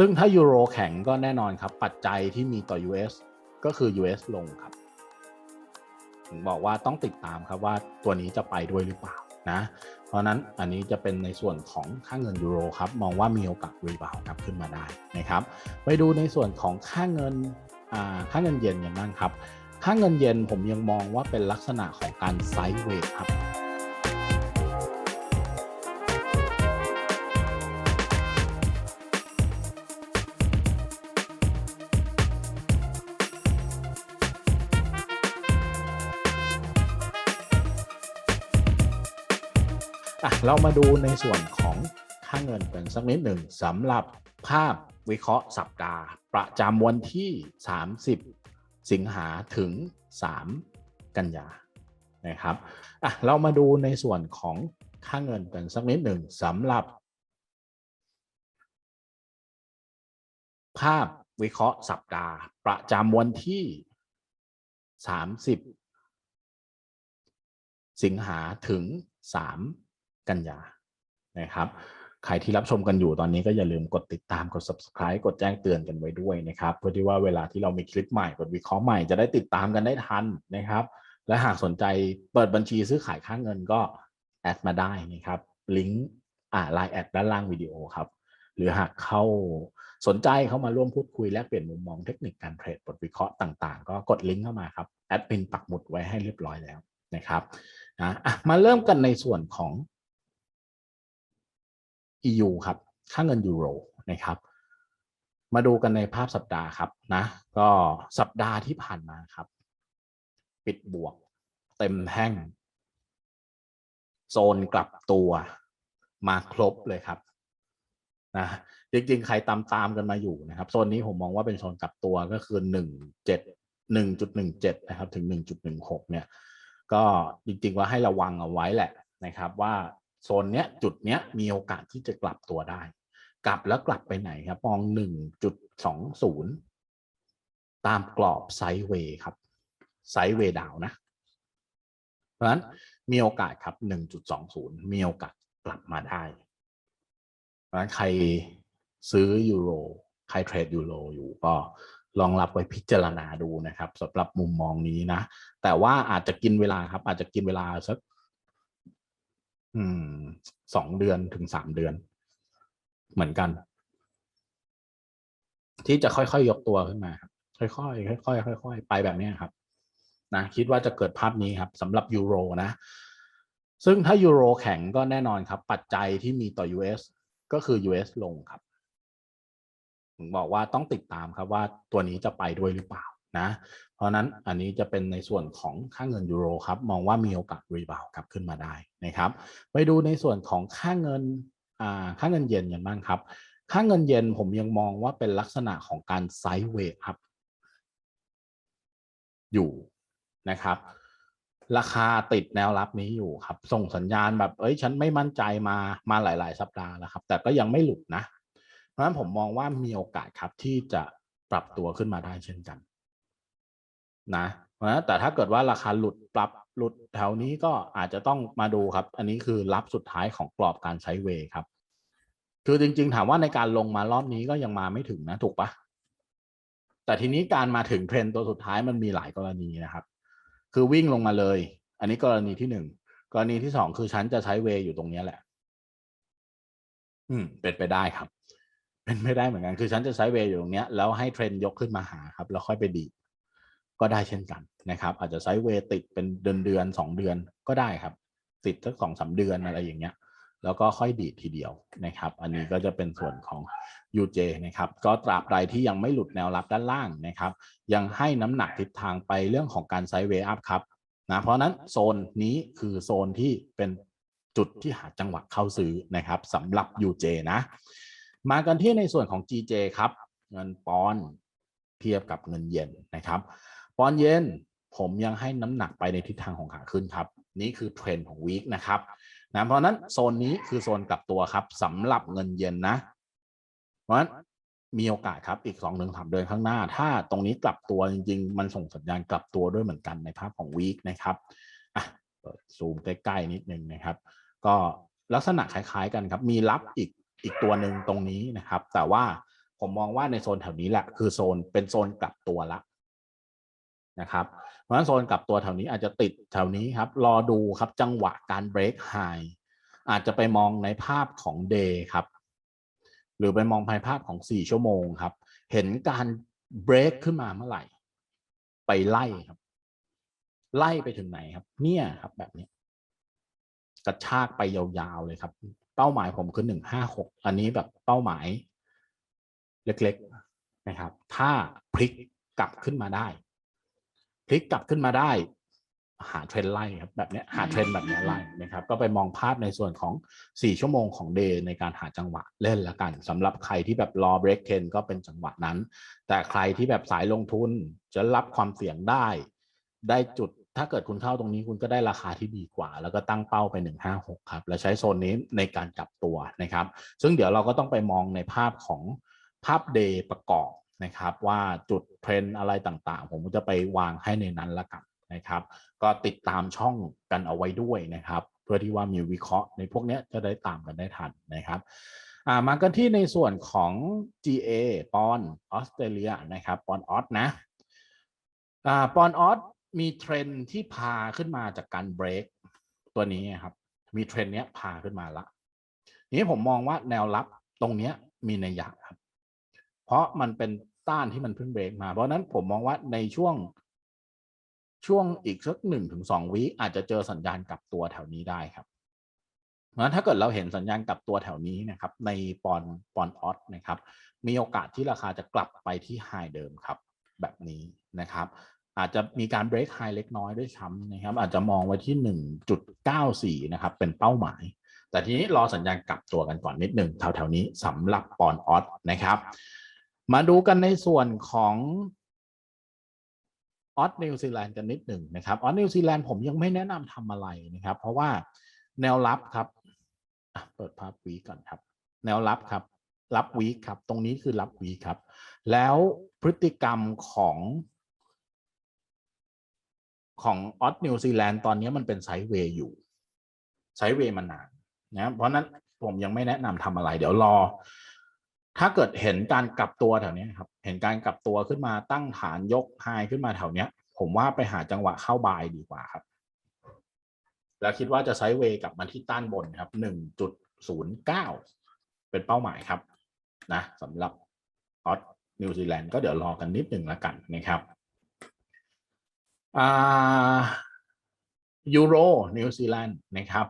ซึ่งถ้ายูโรแข็งก็แน่นอนครับ ปัจจัยที่มีต่อ US ก็คือ US ลงครับบอกว่าต้องติดตามครับว่าตัวนี้จะไปด้วยหรือเปล่านะ เพราะนั้นอันนี้จะเป็นในส่วนของค่าเงินยูโรครับ มองว่ามีโอกาสรีบาวด์กลับขึ้นมาได้นะครับ ไปดูในส่วนของค่าเงินค่าเงินเยนกันบ้างครับ ค่าเงินเยนผมยังมองว่าเป็นลักษณะของการไซด์เวทครับ เรามาดูในส่วนของค่าเงินกันสักนิดหนึ่งสำหรับภาพวิเคราะห์สัปดาห์ ประจำวันที่ 30 สิงหาถึง 3 กันยานะครับอะเรามาดูในส่วนของค่าเงินกันสักนิดหนึ่งสำหรับ ภาพวิเคราะห์สัปดาห์ ประจำวันที่ 30 สิงหาถึง 3 กันยานะครับใครที่รับชมกันอยู่ตอนนี้ก็อย่าลืมกดติดตามกด subscribe กดแจ้งเตือนกันไว้ด้วยนะครับ เพื่อที่ว่าเวลาที่เรามีคลิปใหม่กดวิเคราะห์ใหม่จะได้ติดตามกันได้ทันนะครับ และหากสนใจเปิดบัญชีซื้อขายค่าเงินก็แอดมาได้นะครับลิงก์อ่าไลน์แอดด้านล่างวิดีโอครับ หรือหากเข้าสนใจเข้ามาร่วมพูดคุยแลกเปลี่ยนมุมมองเทคนิคการเทรดบทวิเคราะห์ต่างๆ ก็กดลิงก์เข้ามาครับแอดมินปักหมุดไว้ให้เรียบร้อยแล้วนะครับนะมาเริ่มกันในส่วนของ EU ครับ ค่าเงินยูโรนะครับ มาดูกันในภาพสัปดาห์ครับนะ ก็สัปดาห์ที่ผ่านมาครับ ปิดบวก เต็มแท่ง โซนกลับตัวมาครบเลยครับนะจริงๆ ใครตามตามๆกันมาอยู่นะครับโซนนี้ผมมองว่าเป็นโซนกลับตัวก็คือหนึ่งเจ็ดหนึ่งจุดหนึ่งเจ็ดนะครับ ถึงหนึ่งจุดหนึ่งหกเนี่ย ก็จริงๆว่าให้ระวังเอาไว้แหละนะครับ ว่า โซนเนี้ยจุดเนี้ยมีโอกาสที่จะกลับตัวได้ กลับแล้วกลับไปไหนครับมองหนึ่งจุดสองศูนย์ตามกรอบไซด์เวย์ครับไซด์เวย์ดาวนะ เพราะฉะนั้นมีโอกาสครับ1.20มีโอกาสกลับมาได้ เพราะฉะนั้นใครซื้อยูโรใครเทรดยูโรอยู่ก็ลองรับไว้พิจารณาดูนะครับสำหรับมุมมองนี้นะ แต่ว่าอาจจะกินเวลาครับ อาจจะกินเวลาสัก อืมสองเดือนถึงสามเดือน เหมือนกัน ที่จะค่อยๆยกตัวขึ้นมาครับค่อยๆค่อยๆค่อยๆไปแบบนี้ครับ นะคิดว่าจะเกิดภาพนี้ครับสำหรับยูโรนะ ซึ่งถ้ายูโรแข็งก็แน่นอนครับ ปัจจัยที่มีต่อ US ก็คือ US ลงครับผมบอกว่าต้องติดตามครับว่าตัวนี้จะไปด้วยหรือเปล่า นะเพราะนั้นอันนี้จะเป็นในส่วนของค่าเงินยูโรครับมองว่ามีโอกาสรีบาวกลับขึ้นมาได้นะครับไปดูในส่วนของค่าเงินอ่าค่าเงินเยนกันบ้างครับ ค่าเงินเยนผมยังมองว่าเป็นลักษณะของการไซด์เวย์อัพอยู่นะครับราคาติดแนวรับนี้อยู่ครับ ส่งสัญญาณแบบเอ้ยฉันไม่มั่นใจมามาหลาย ๆ สัปดาห์แล้วครับ แต่ก็ยังไม่หลุดนะ เพราะฉะนั้นผมมองว่ามีโอกาสครับที่จะปรับตัวขึ้นมาได้เช่นกัน นะเพราะแต่ถ้าเกิดว่าราคาหลุดปรับหลุดแถวนี้ก็อาจจะต้องมาดูครับ อันนี้คือรับสุดท้ายของกรอบการใช้เวย์ครับ คือจริง ๆ ถามว่าในการลงมารอบนี้ก็ยังมาไม่ถึงนะถูกปะแต่ทีนี้การมาถึงเทรนตัวสุดท้ายมันมีหลายกรณีนะครับ คือวิ่งลงมาเลย อันนี้กรณีที่หนึ่งกรณีที่สองคือฉันจะใช้เวย์อยู่ตรงนี้แหละ อืม เป็นไปได้ครับ เป็นไม่ได้เหมือนกัน คือฉันจะใช้เวย์อยู่ตรงนี้แล้วให้เทรนยกขึ้นมาหาครับ แล้วค่อยไปดี ก็ได้เช่นกันนะครับ อาจจะใช้เวย์ติดเป็นเดือนเดือนสองเดือนก็ได้ครับ ติดสักสองสามเดือนอะไรอย่างเงี้ย แล้วก็ค่อยดีดทีเดียวนะครับ อันนี้ก็จะเป็นส่วนของ UJ นะครับ ก็ตราบใดที่ยังไม่หลุดแนวรับด้านล่างนะครับ ยังให้น้ำหนักทิศทางไปเรื่องของการไซด์เวย์อัพครับนะเพราะนั้นโซนนี้คือโซนที่เป็นจุดที่หาจังหวะเข้าซื้อนะครับสำหรับ UJ นะ มากันที่ในส่วนของ GJ ครับ เงินปอนเทียบกับเงินเยนนะครับ ปอนเย็นผมยังให้น้ำหนักไปในทิศทางของขาขึ้นครับ นี่คือเทรนด์ของวีคนะครับนะเพราะนั้นโซนนี้คือโซนกลับตัวครับสำหรับเงินเย็นนะ เพราะฉะนั้นมีโอกาสครับอีกสองหนึ่งสามเดือนข้างหน้า ถ้าตรงนี้กลับตัวจริง ๆ มันส่งสัญญาณกลับตัวด้วยเหมือนกันในภาพของวีคนะครับอะเปิดซูมใกล้ๆนิดนึงนะครับ ก็ลักษณะคล้าย ๆ กันครับ มีรับอีกอีกตัวหนึ่งตรงนี้นะครับ แต่ว่าผมมองว่าในโซนแถวนี้แหละคือโซนเป็นโซนกลับตัวละ นะครับ เพราะฉะนั้นโซนกลับตัวแถวนี้อาจจะติดแถวนี้ครับ รอดูครับจังหวะการ break high อาจจะไปมองในภาพของ day ครับ หรือไปมองภายภาพของ 4 ชั่วโมงครับ เห็นการ break ขึ้นมาเมื่อไหร่ ไปไล่ครับ ไล่ไปถึงไหนครับ เนี่ยครับแบบนี้ กระชากไปยาวๆเลยครับ เป้าหมายผมคือหนึ่งห้าหกอันนี้แบบเป้าหมาย เล็กๆนะครับ ถ้าพลิกกลับขึ้นมาได้ พลิกกลับขึ้นมาได้ หาเทรนด์ไล่ครับแบบเนี้ยหาเทรนด์แบบเนี้ยไล่นะครับ ก็ไปมองภาพในส่วนของ 4 ชั่วโมงของเดย์ในการหาจังหวะเล่นละกันสำหรับใครที่แบบรอเบรกเทนก็เป็นจังหวะนั้น แต่ใครที่แบบสายลงทุนจะรับความเสี่ยงได้ ได้จุดถ้าเกิดคุณเข้าตรงนี้คุณก็ได้ราคาที่ดีกว่า แล้วก็ตั้งเป้าไป 156 ครับ แล้วใช้โซนนี้ในการกลับตัวนะครับ ซึ่งเดี๋ยวเราก็ต้องไปมองในภาพของภาพเดย์ประกอบ นะครับ ว่าจุดเทรนอะไรต่างๆ ผมก็จะไปวางให้ในนั้นละกันนะครับ ก็ติดตามช่องกันเอาไว้ด้วยนะครับ เพื่อที่ว่ามีวิเคราะห์ในพวกนี้จะได้ตามกันได้ทันนะครับอ่ามากันที่ในส่วนของ GA ปอนออสเตรเลียนะครับปอนออสนะปอนออสมีเทรนที่พาขึ้นมาจากการเบรกตัวนี้ครับ มีเทรนเนี้ยพาขึ้นมาละนี้ผมมองว่าแนวรับตรงเนี้ยมีในยยะครับ เพราะมันเป็นต้านที่มันเพิ่งเบรกมา เพราะนั้นผมมองว่าในช่วงช่วงอีกสักหนึ่งถึงสองวิอาจจะเจอสัญญาณกลับตัวแถวนี้ได้ครับเพราะฉะนั้นถ้าเกิดเราเห็นสัญญาณกลับตัวแถวนี้นะครับ ในปอนปอนออสนะครับ มีโอกาสที่ราคาจะกลับไปที่ไฮเดิมครับ แบบนี้นะครับ อาจจะมีการ break high เล็กน้อยด้วยซ้ำนะครับ อาจจะมองไว้ที่ 1.94 นะครับ เป็นเป้าหมาย แต่ทีนี้รอสัญญาณกลับตัวกันก่อนนิดหนึ่งแถวๆนี้สำหรับปอนออสนะครับ มาดูกันในส่วนของออสนิวซีแลนด์กันนิดหนึ่งนะครับออสนิวซีแลนด์ผมยังไม่แนะนำทำอะไรนะครับ เพราะว่าแนวรับครับเปิดภาพวีก่อนครับ แนวรับครับ รับวีครับ ตรงนี้คือรับวีครับ แล้วพฤติกรรมของของออสนิวซีแลนด์ตอนนี้มันเป็นไซด์เวย์อยู่ไซด์เวย์มานานนะเพราะนั้นผมยังไม่แนะนำทำอะไร เดี๋ยวรอ ถ้าเกิดเห็นการกลับตัวแถวนี้ครับ เห็นการกลับตัวขึ้นมาตั้งฐานยกไฮขึ้นมาแถวเนี้ย ผมว่าไปหาจังหวะเข้าบายดีกว่าครับ แล้วคิดว่าจะไซด์เวย์กลับมาที่ต้านบนครับหนึ่งจุดศูนย์เก้าเป็นเป้าหมายครับนะสำหรับออสนิวซีแลนด์ก็เดี๋ยวรอกันนิดหนึ่งแล้วกันนะครับยูโรนิวซีแลนด์นะครับ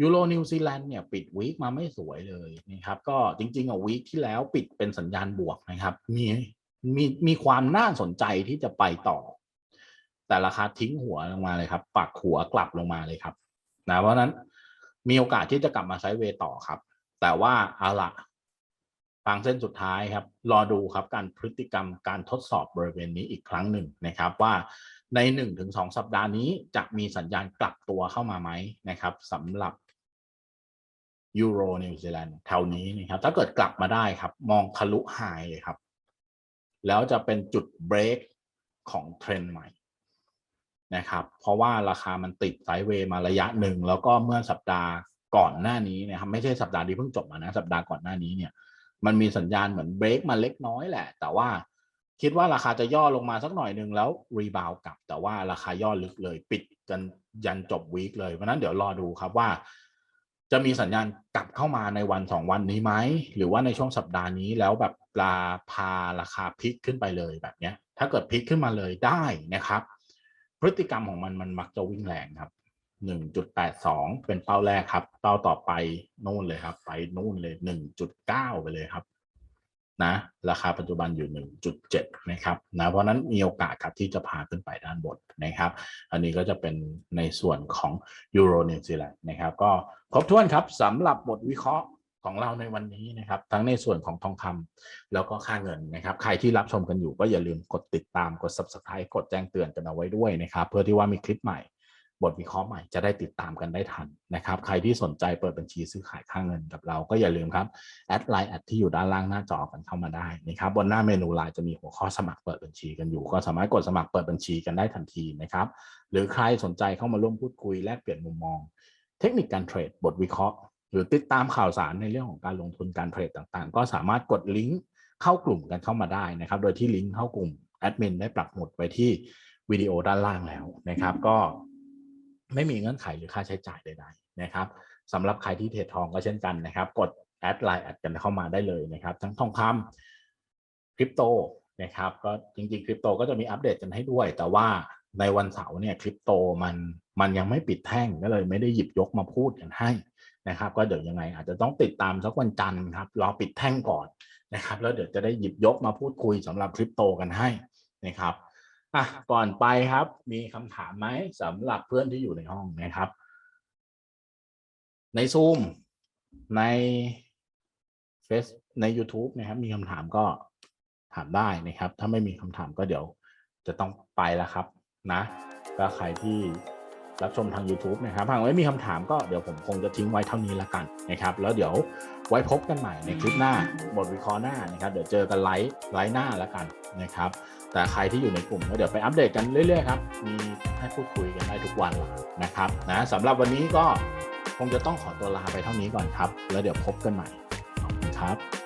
ยูโรนิวซีแลนด์เนี่ยปิดวีคมาไม่สวยเลยนะครับก็จริงๆอะวีคที่แล้วปิดเป็นสัญญาณบวกนะครับ มีมีมีความน่าสนใจที่จะไปต่อ แต่ราคาทิ้งหัวลงมาเลยครับ ปักหัวกลับลงมาเลยครับนะเพราะนั้นมีโอกาสที่จะกลับมาไซด์เวย์ต่อครับ แต่ว่าเอาละทางเส้นสุดท้ายครับ รอดูครับการพฤติกรรมการทดสอบบริเวณนี้อีกครั้งหนึ่งนะครับว่าใน1นถึงสสัปดาห์นี้จะมีสัญญาณกลับตัวเข้ามาไหมนะครับสำหรับ ยูโรนิวซีแลนด์แถวนี้นะครับถ้าเกิดกลับมาได้ครับ มองทะลุไฮเลยครับ แล้วจะเป็นจุดเบรกของเทรนด์ใหม่นะครับ เพราะว่าราคามันติดไซด์เวย์มาระยะหนึ่ง แล้วก็เมื่อสัปดาห์ก่อนหน้านี้นะครับไม่ใช่สัปดาห์ที่เพิ่งจบมานะ สัปดาห์ก่อนหน้านี้เนี่ย มันมีสัญญาณเหมือนเบรกมาเล็กน้อยแหละ แต่ว่าคิดว่าราคาจะย่อลงมาสักหน่อยหนึ่งแล้วรีบาวกลับ แต่ว่าราคาย่อลึกเลย ปิดกันยันจบวีคเลยเพราะนั้นเดี๋ยวรอดูครับว่า จะมีสัญญาณกลับเข้ามาในวันสองวันนี้ไหม หรือว่าในช่วงสัปดาห์นี้แล้วแบบปลาพาราคาพลิกขึ้นไปเลยแบบเนี้ย ถ้าเกิดพลิกขึ้นมาเลยได้นะครับ พฤติกรรมของมันมันมักจะวิ่งแรงครับหนึ่งจุดแปดสองเป็นเป้าแรกครับ เป้าต่อไปนู่นเลยครับ ไปนู่นเลยหนึ่งจุดเก้าไปเลยครับ นะ ราคาปัจจุบันอยู่ 1.7 นะครับนะเพราะนั้นมีโอกาสครับที่จะพาขึ้นไปด้านบนนะครับ อันนี้ก็จะเป็นในส่วนของยูโรนิวซีแลนด์นะครับ ก็ครบถ้วนครับสำหรับบทวิเคราะห์ของเราในวันนี้นะครับ ทั้งในส่วนของทองคำแล้วก็ค่าเงินนะครับ ใครที่รับชมกันอยู่ก็อย่าลืมกดติดตามกด subscribe กดแจ้งเตือนกันเอาไว้ด้วยนะครับ เพื่อที่ว่ามีคลิปใหม่ บทวิเคราะห์ใหม่จะได้ติดตามกันได้ทันนะครับ ใครที่สนใจเปิดบัญชีซื้อขายค่าเงินกับเราก็อย่าลืมครับแอดไลน์แอดที่อยู่ด้านล่างหน้าจอกันเข้ามาได้นะครับบนหน้าเมนูไลน์จะมีหัวข้อสมัครเปิดบัญชีกันอยู่ ก็สามารถกดสมัครเปิดบัญชีกันได้ทันทีนะครับ หรือใครสนใจเข้ามาร่วมพูดคุยแลกเปลี่ยนมุมมอง เทคนิคการเทรดบทวิเคราะห์ หรือติดตามข่าวสารในเรื่องของการลงทุนการเทรดต่างๆ ก็สามารถกดลิงก์เข้ากลุ่มกันเข้ามาได้นะครับ โดยที่ลิงก์เข้ากลุ่มแอดมินได้ปักหมุดไว้ที่วิดีโอด้านล่างแล้วนะครับ ก็ ไม่มีเงื่อนไขหรือค่าใช้จ่ายใดๆนะครับสำหรับใครที่เทรดทองก็เช่นกันนะครับ กดแอดไลน์แอดกันเข้ามาได้เลยนะครับ ทั้งทองคำคริปโตนะครับก็จริงๆคริปโตก็จะมีอัปเดตกันให้ด้วย แต่ว่าในวันเสาร์เนี่ยคริปโตมันมันยังไม่ปิดแท่งก็เลยไม่ได้หยิบยกมาพูดกันให้นะครับ ก็เดี๋ยวยังไงอาจจะต้องติดตามสักวันจันทร์ครับรอปิดแท่งก่อนนะครับ แล้วเดี๋ยวจะได้หยิบยกมาพูดคุยสำหรับคริปโตกันให้นะครับ อะก่อนไปครับ มีคำถามไหมสำหรับเพื่อนที่อยู่ในห้องนะครับ ในซูมในเฟซใน YouTube นะครับ มีคำถามก็ถามได้นะครับ ถ้าไม่มีคำถามก็เดี๋ยวจะต้องไปแล้วครับนะก็ใครที่รับชมทาง YouTube นะครับหากไม่มีคำถามก็เดี๋ยวผมคงจะทิ้งไว้เท่านี้ละกันนะครับ แล้วเดี๋ยวไว้พบกันใหม่ในคลิปหน้าบทวิเคราะห์หน้านะครับ เดี๋ยวเจอกันไลฟ์ไลฟ์หน้าละกันนะครับ แต่ใครที่อยู่ในกลุ่มก็เดี๋ยวไปอัปเดตกันเรื่อยๆครับ มีให้พูดคุยกันได้ทุกวันนะครับนะสำหรับวันนี้ก็คงจะต้องขอตัวลาไปเท่านี้ก่อนครับ แล้วเดี๋ยวพบกันใหม่ ขอบคุณครับ